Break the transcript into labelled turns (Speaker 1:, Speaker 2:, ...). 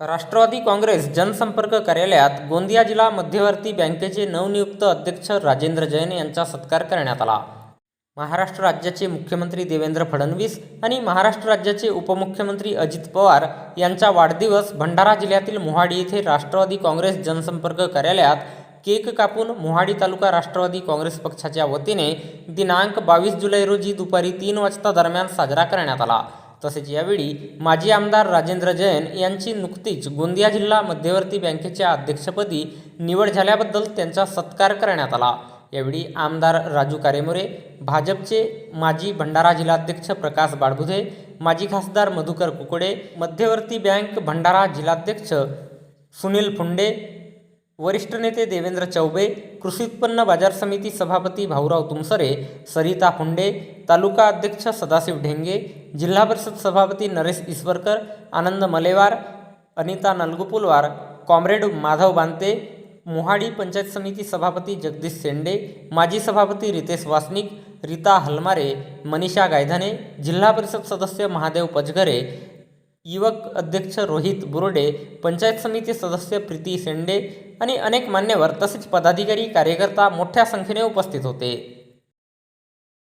Speaker 1: राष्ट्रवादी काँग्रेस जनसंपर्क कार्यालयात गोंदिया जिल्हा मध्यवर्ती बँकेचे नवनियुक्त अध्यक्ष राजेंद्र जैन यांचा सत्कार करण्यात आला. महाराष्ट्र राज्याचे मुख्यमंत्री देवेंद्र फडणवीस आणि महाराष्ट्र राज्याचे उपमुख्यमंत्री अजित पवार यांचा वाढदिवस भंडारा जिल्ह्यातील मोहाडी येथे राष्ट्रवादी काँग्रेस जनसंपर्क कार्यालयात केक कापून मोहाडी तालुका राष्ट्रवादी काँग्रेस पक्षाच्या वतीने दिनांक बावीस जुलै रोजी दुपारी तीन वाजता दरम्यान साजरा करण्यात आला. तसेच यावेळी माजी आमदार राजेंद्र जैन यांची नुकतीच गोंदिया जिल्हा मध्यवर्ती बँकेच्या अध्यक्षपदी निवड झाल्याबद्दल त्यांचा सत्कार करण्यात आला. यावेळी आमदार राजू कारेमोरे भाजपचे माजी भंडारा जिल्हाध्यक्ष प्रकाश बाळबुधे माजी खासदार मधुकर कुकडे मध्यवर्ती बँक भंडारा जिल्हाध्यक्ष सुनील फुंडे वरिष्ठ नेते देवेंद्र चौबे कृषी उत्पन्न बाजार समिती सभापती भाऊराव तुमसरे सरिता फुंडे तालुका अध्यक्ष सदाशिव ढेंगे जिल्हा परिषद सभापती नरेश ईश्वरकर आनंद मलेवार अनिता नलगुपुलवार कॉम्रेड माधव बांते मोहाडी पंचायत समिती सभापती जगदीश शेंडे माजी सभापती रितेश वासनिक रीता हलमारे मनीषा गायधने जिल्हा परिषद सदस्य महादेव पचघरे युवक अध्यक्ष रोहित बुरडे पंचायत समिती सदस्य प्रीती शेंडे आणि अनेक मान्यवर तसेच पदाधिकारी कार्यकर्ता मोठ्या संख्येने उपस्थित होते.